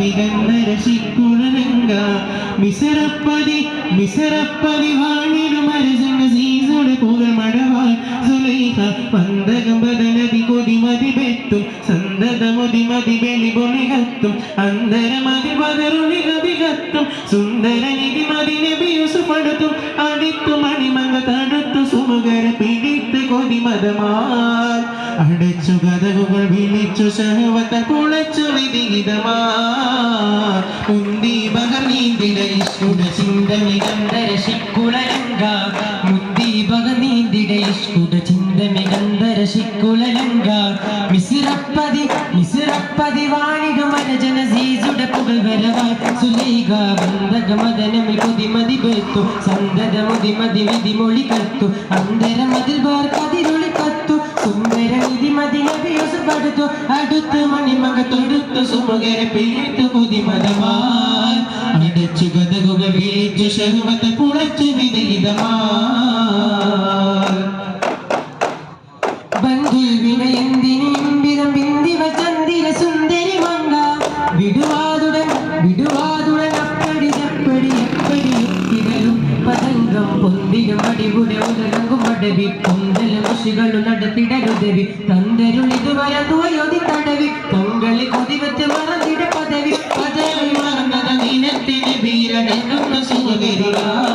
നികന്നരശിക്കുഴലങ്ക മിസറപ്പതി മിസറപ്പതി വാണിടും അരസംഗ സീസോടെ പുകൾ മഴവാൾ സുലൈഹ പന്തകം ബദനതി കൊതിമതി ബെത്തും സന്തതമതി മതി വെളി പൊളികത്തും അന്തരമതി പതറുണി കവികത്തും സുന്ദര നിധി മതി നബി യുസുഫടുത്തും അടിത്തു. മണിമങ്ക തടുത്തു സുമുഖര പിടിത്ത് കൊതിമതമാൽ അടച്ചു കഥകുകൾ വിളിച്ചു ശഹവത്ത കുളച്ചു വിധിഹിതമാ ഉന്തി ബഹർ നീന്തിട ഇഷ്കുട ചിന്തമികന്ധര ശിക്കുളലങ്ക മുദ്ദീപക നീന്തിട ഇഷ്കുട ചിന്തമികന്ധര ശിക്കുളലങ്ക മിസിറപ്പതി മിസിറപ്പതി വാണിടും അരജന സീസുട പുകൾ വരവായി. സുലൈക ബന്ധക മദനമി കൊതിമതി പേർത്തു സന്തത മുതിമതി വിധി മൊഴി കത്തു അന്തരമതിൽ ബാർ പടുത്തു അടുത്ത് മണിമക തൊടുത്തു സുമുഖരെ പിഴിത്തു കൊതിമതമാൽ അടച്ചു കഥകുക വീഴ്ചു ശഹമത പുളച്ചു വിധീതമാ ബന്ധുൽ വിനയന്തിനിമ്പിതം ബിന്ദിവ ചന്ദിര സുന്ദരി മങ്ക വിടുവാതുടൻ വിടുവാതുടൻ അപ്പടി എപ്പടി എത്തിടലും പതംഗം പൊന്തിരും അടിപുടെ ഉദലങ്കും അടവി മുഷികളു നടത്തിടരുതവി തന്തരുളിതുവരെ തുവയൊതി തടവി. പൊങ്കളി കൊതിവത്ത് മറന്നിട പദവി. പദവി മറന്നത നീനത്തിന് വീരനെന്നും സുഖകരിയാ